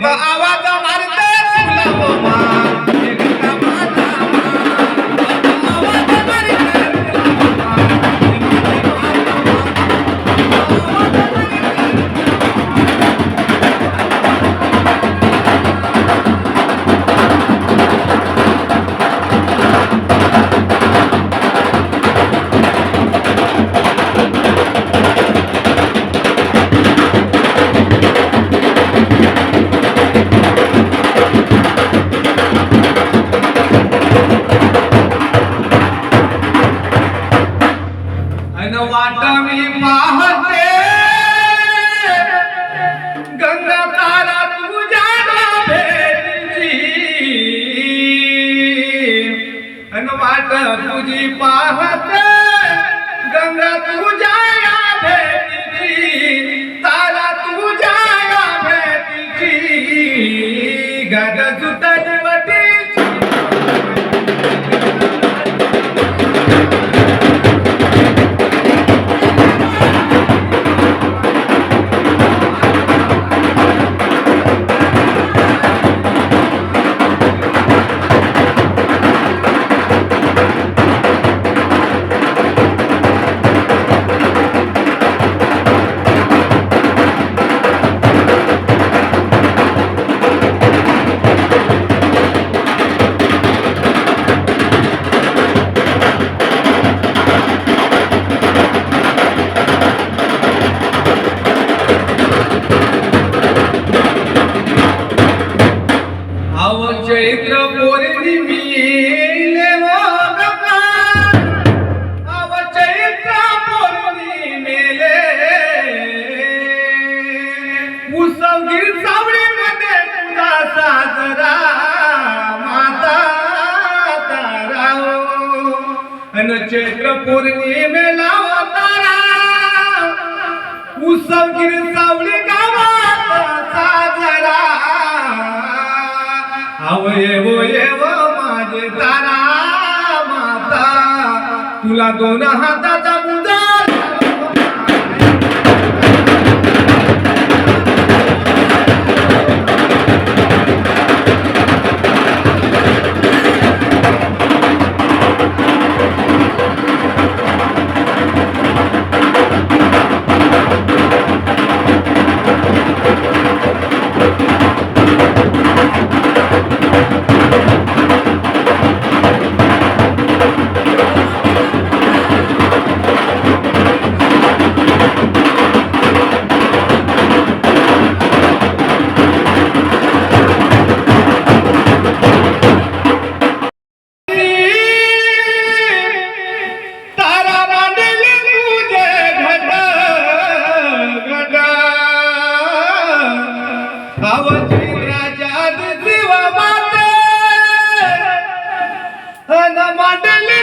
but अन वाट मी पाहते. गंगा तारा तुझ्या भेटीची अन वाट तुझी पाहते. गंगा तुझ्या तारा तुझ्या भेटीची गग उसवगीर सावळीमध्ये तुझा साजरा. माता तारा अन चैत्र पौर्णिमेला तारा. उसवगीर सावळी गावात साजरा. अव येवो माझे तारा. माता तुला दोन हाताचा अन मांडली